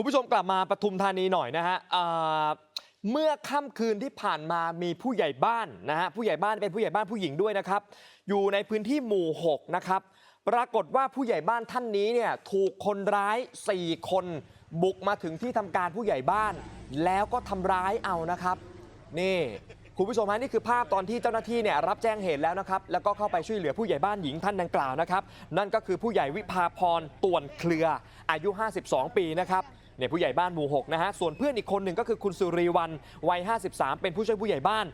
คุณผู้ชมกลับมาปทุมธานีหน่อยนะฮะเมื่อค่ำคืนที่ผ่านมามีผู้ใหญ่บ้านนะฮะผู้ใหญ่บ้านเป็นผู้ใหญ่บ้านผู้หญิงด้วยนะครับ อยู่ในพื้นที่หมู่ 6 นะครับ ปรากฏว่าผู้ใหญ่บ้านท่านนี้เนี่ยถูกคนร้าย 4 คน บุกมาถึงที่ทำการผู้ใหญ่บ้าน แล้วก็ทำร้ายเอานะครับ นี่คุณผู้ชมฮะนี่คือภาพตอนที่เจ้าหน้าที่เนี่ยรับแจ้งเหตุแล้วนะครับ แล้วก็เข้าไปช่วยเหลือผู้ใหญ่บ้านหญิงท่านดังกล่าวนะครับ นั่นก็คือผู้ใหญ่วิภาพรต่วนเครืออายุ 52 ปีนะครับ เนี่ยผู้ใหญ่บ้านหมู่6นะฮะส่วนเพื่อนอีกคนหนึ่งก็คือคุณสุรีวันวัย 53 เป็นผู้ช่วยผู้ใหญ่บ้าน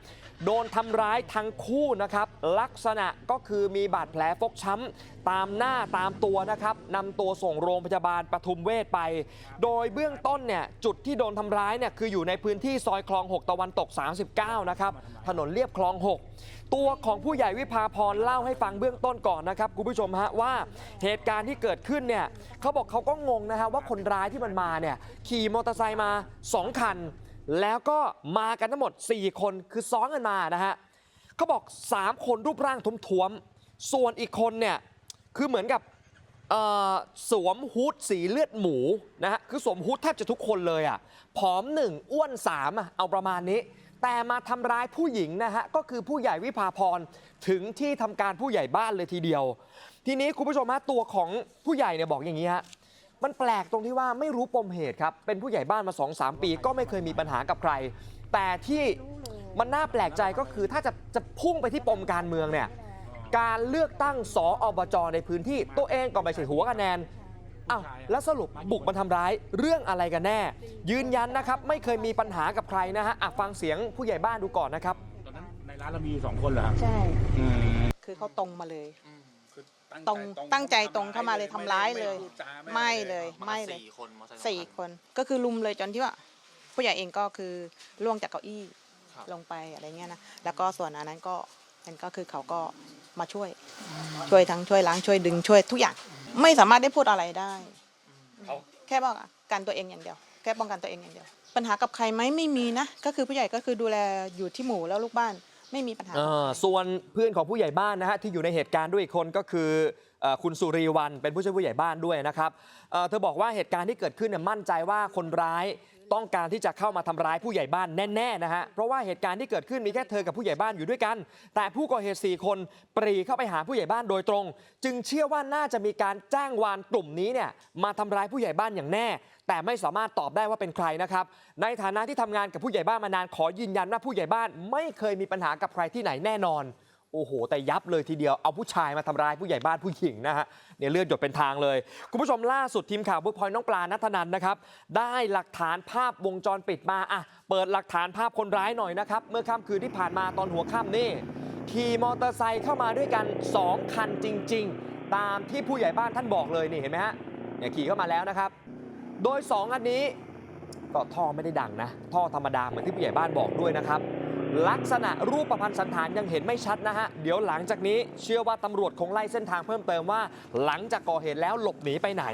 โดนทำร้ายทั้งคู่นะครับลักษณะก็คือมีบาดแผลฟกช้ำตามหน้าตามตัวนะครับนำตัวส่งโรงพยาบาลปทุมเวชไป โดยเบื้องต้นเนี่ยจุดที่โดนทำร้ายเนี่ยคืออยู่ในพื้นที่ซอยคลอง 6 ตะวันตก 39 นะครับถนนเลียบคลอง 6 ตัวของผู้ใหญ่วิภาพรเล่าให้ฟังเบื้องต้นก่อนนะครับคุณผู้ชมฮะว่าเหตุการณ์ที่เกิดขึ้นเนี่ยเขาบอกเขาก็งงนะฮะว่าคนร้ายที่มันมาเนี่ยขี่มอเตอร์ไซค์มา 2 คัน แล้วก็มากันทั้งหมด 4 คนคือซ้อนกันมานะฮะเขาบอก 3 คนรูปร่างท้วมๆ ส่วนอีกคนเนี่ยคือเหมือนกับสวมฮูดสีเลือดหมูนะฮะคือสวมฮูดแทบจะทุกคนเลยอะผอมหนึ่งอ้วนสามอะเอาประมาณนี้ แต่มาทำร้ายผู้หญิงนะฮะก็คือผู้ใหญ่วิภาพรถึงที่ทำการผู้ใหญ่บ้านเลยทีเดียว ทีนี้คุณผู้ชมฮะตัวของผู้ใหญ่เนี่ยบอกอย่างนี้ฮะ มันแปลกตรงที่ว่าไม่รู้ปมเหตุครับ เป็นผู้ใหญ่บ้านมา 2-3 ปี ก็ไม่เคยมีปัญหากับใคร แต่ที่มันน่าแปลกใจก็คือถ้าจะจะพุ่งไปที่ปมการเมืองเนี่ยการเลือกตั้งสออบจในพื้นที่ตัวเองก็ไม่ใช่หัวคะแนนอ้าวแล้วสรุปบุกมาทำร้ายเรื่องอะไรกันแน่ ยืนยันนะครับ ไม่เคยมีปัญหากับใครนะฮะอะฟังเสียงผู้ใหญ่บ้านดูก่อนนะครับ ตอนนั้นในร้านเรามีอยู่สองคนเหรอครับใช่อืมคือเขาตรงมาเลย คือตรงตั้งใจตรงเข้ามาเลยทำร้ายเลย พูดจาไม่เลยไม่เลย สี่คนมอเตอร์ไซค์สี่คนก็คือลุมเลยจนที่ว่า ผู้ใหญ่เองก็คือล่วงจากเก้าอี้ครับลงไปอะไรเงี้ยนะแล้วก็ส่วนอันนั้นก็มันก็คือเขาก็มาช่วย ช่วยทั้งช่วยล้างช่วยดึงช่วยทุกอย่าง ไม่สามารถได้พูดอะไรได้แค่บอกกันตัวเองอย่างเดียว แค่ป้องกันตัวเองอย่างเดียว ปัญหากับใครไหมไม่มีนะ ก็คือผู้ใหญ่ก็คือดูแลอยู่ที่หมู่แล้วลูกบ้าน ไม่มีปัญหา เอ่อส่วนเพื่อนของผู้ใหญ่บ้านนะฮะที่อยู่ในเหตุการณ์ด้วยอีกคนก็คือเอ่อ คุณสุรีวันเป็นผู้ช่วยผู้ใหญ่บ้านด้วยนะครับเธอบอกว่าเหตุการณ์ที่เกิดขึ้นเนี่ยมั่นใจว่าคนร้ายต้องการที่จะเข้ามาทำร้ายผู้ใหญ่บ้านแน่ๆนะฮะเพราะว่าเหตุการณ์ที่เกิดขึ้นมีแค่เธอกับผู้ใหญ่บ้านอยู่ด้วยกัน แต่ผู้ก่อเหตุ 4 คนปรีเข้าไปหาผู้ใหญ่บ้านโดยตรง จึงเชื่อว่าน่าจะมีการจ้างวานกลุ่มนี้เนี่ยมาทำร้ายผู้ใหญ่บ้านอย่างแน่ แต่ไม่สามารถตอบได้ว่าเป็นใครนะครับในฐานะที่ทำงานกับผู้ใหญ่บ้านมานานขอยืนยันว่าผู้ใหญ่บ้านไม่เคยมีปัญหากับใครที่ไหนแน่นอน โอ้โห แต่ยับเลยทีเดียวเอาผู้ชายมาทำร้ายผู้ใหญ่บ้านผู้หญิงนะฮะเนี่ยเลือดหยดเป็นทางเลย คุณผู้ชมล่าสุดทีมข่าวบุ๊คพอยน้องปลานัทนันนะครับ ได้หลักฐานภาพวงจรปิดมาอะเปิดหลักฐานภาพคนร้ายหน่อยนะครับ เมื่อค่ำคืนที่ผ่านมาตอนหัวค่ำนี่ขี่มอเตอร์ไซค์เข้ามาด้วยกัน 2 คันจริง ๆ ตามที่ผู้ใหญ่บ้านท่านบอกเลยนี่เห็นไหมฮะเนี่ยขี่เข้ามาแล้วนะครับ โดย 2 อันนี้ก็ท่อไม่ได้ดังนะ ท่อธรรมดาเหมือนที่ผู้ใหญ่บ้านบอกด้วยนะครับ ลักษณะรูปประพันธ์สันฐานยังเห็นไม่ชัดนะฮะ เดี๋ยวหลังจากนี้เชื่อว่าตำรวจคงไล่เส้นทางเพิ่มเติมว่า หลังจากก่อเหตุแล้วหลบหนีไปไหน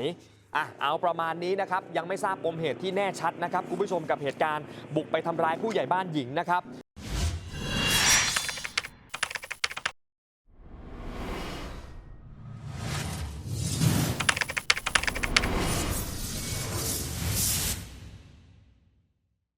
อะเอาประมาณนี้นะครับ ยังไม่ทราบปมเหตุที่แน่ชัดนะครับ คุณผู้ชมกับเหตุการณ์บุกไปทำร้ายผู้ใหญ่บ้านหญิงนะครับ